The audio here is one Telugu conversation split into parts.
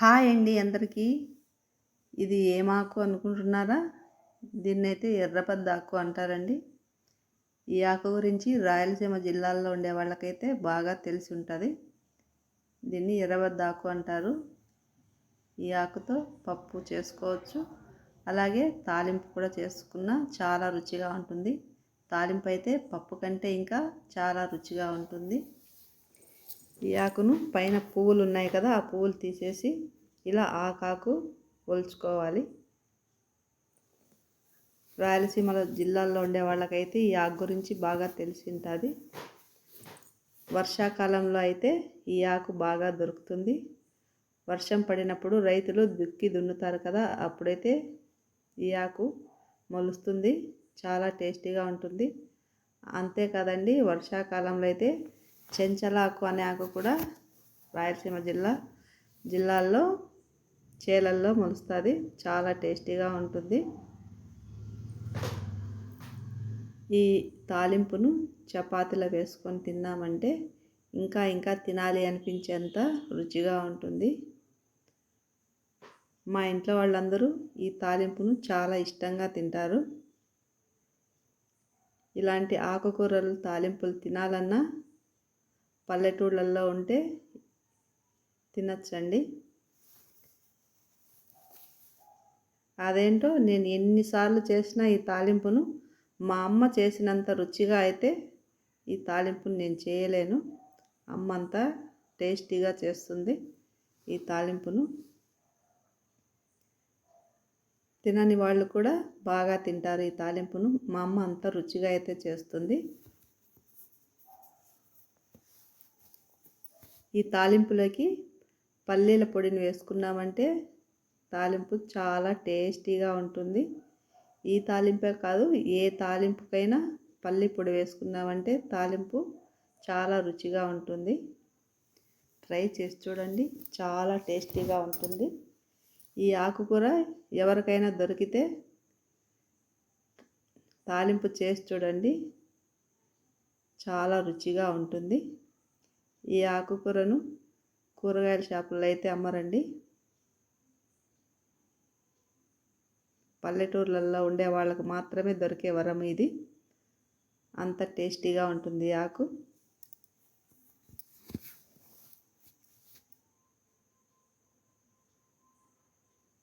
హాయ్ అండి అందరికీ. ఇది ఏమాకు అనుకుంటున్నారా? దీన్నైతే ఎర్రపద్దాకు అంటారండి. ఈ ఆకు గురించి రాయలసీమ జిల్లాల్లో ఉండే వాళ్ళకైతే బాగా తెలిసి ఉంటుంది. దీన్ని ఎర్రబద్దాకు అంటారు. ఈ ఆకుతో పప్పు చేసుకోవచ్చు. అలాగే తాలింపు కూడా చేసుకున్న చాలా రుచిగా ఉంటుంది. తాలింపు అయితే పప్పు కంటే ఇంకా చాలా రుచిగా ఉంటుంది. ఈ ఆకును పైన పువ్వులు ఉన్నాయి కదా ఆ పువ్వులు తీసేసి ఇలా ఆకాకు ఒలుచుకోవాలి. రాయలసీమ జిల్లాల్లో ఉండే వాళ్ళకైతే ఈ ఆకు గురించి బాగా తెలిసి ఉంటుంది వర్షాకాలంలో అయితే ఈ ఆకు బాగా దొరుకుతుంది. వర్షం పడినప్పుడు రైతులు దుక్కి దున్నుతారు కదా అప్పుడైతే ఈ ఆకు మొలుస్తుంది. చాలా టేస్టీగా ఉంటుంది. అంతేకాదండి వర్షాకాలంలో అయితే చెంచలాకు అనే ఆకు కూడా రాయలసీమ జిల్లా జిల్లాల్లో చేలల్లో మొలుస్తుంది. చాలా టేస్టీగా ఉంటుంది. ఈ తాలింపును చపాతీలో వేసుకొని తిన్నామంటే ఇంకా ఇంకా తినాలి అనిపించేంత రుచిగా ఉంటుంది. మా ఇంట్లో వాళ్ళందరూ ఈ తాలింపును చాలా ఇష్టంగా తింటారు. ఇలాంటి ఆకుకూరలు తాలింపులు తినాలన్నా పల్లెటూళ్ళల్లో ఉంటే తినచ్చండి. అదేంటో నేను ఎన్నిసార్లు చేసినా ఈ తాలింపును మా అమ్మ చేసినంత రుచిగా అయితే ఈ తాలింపును నేను చేయలేను. అమ్మ అంతా టేస్టీగా చేస్తుంది ఈ తాలింపును. తినని వాళ్ళు కూడా బాగా తింటారు ఈ తాలింపును. మా అమ్మ అంత రుచిగా అయితే చేస్తుంది. ఈ తాలింపులోకి పల్లీల పొడిని వేసుకున్నామంటే తాలింపు చాలా టేస్టీగా ఉంటుంది. ఈ తాలింపే కాదు ఏ తాలింపుకైనా పల్లి పొడి వేసుకున్నామంటే తాలింపు చాలా రుచిగా ఉంటుంది. ట్రై చేసి చూడండి చాలా టేస్టీగా ఉంటుంది. ఈ ఆకుకూర ఎవరికైనా దొరికితే తాలింపు చేసి చూడండి చాలా రుచిగా ఉంటుంది. ఈ ఆకుకూరను కూరగాయల షాపుల్లో అయితే అమ్మరండి. పల్లెటూర్లలో ఉండే వాళ్ళకు మాత్రమే దొరికే వరం ఇది. అంత టేస్టీగా ఉంటుంది ఆకు.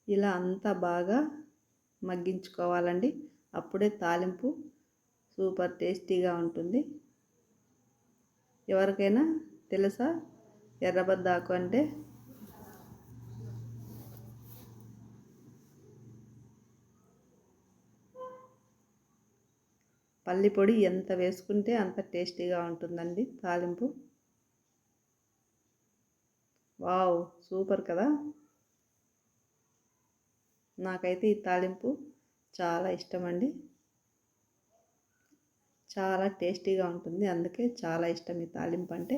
ఇలా అంతా బాగా మగ్గించుకోవాలండి. అప్పుడే తాలింపు సూపర్ టేస్టీగా ఉంటుంది. ఎవరికైనా తెలుసా? ఎర్రబద్దాకు అంటే? పల్లి పొడి ఎంత వేసుకుంటే అంత టేస్టీగా ఉంటుందండి తాలింపు. వావ్ సూపర్ కదా? నాకైతే ఈ తాలింపు చాలా ఇష్టం అండి చాలా టేస్టీగా ఉంటుంది. అందుకే చాలా ఇష్టం ఈ తాలింపు అంటే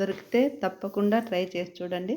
దొరికితే తప్పకుండా ట్రై చేసి చూడండి.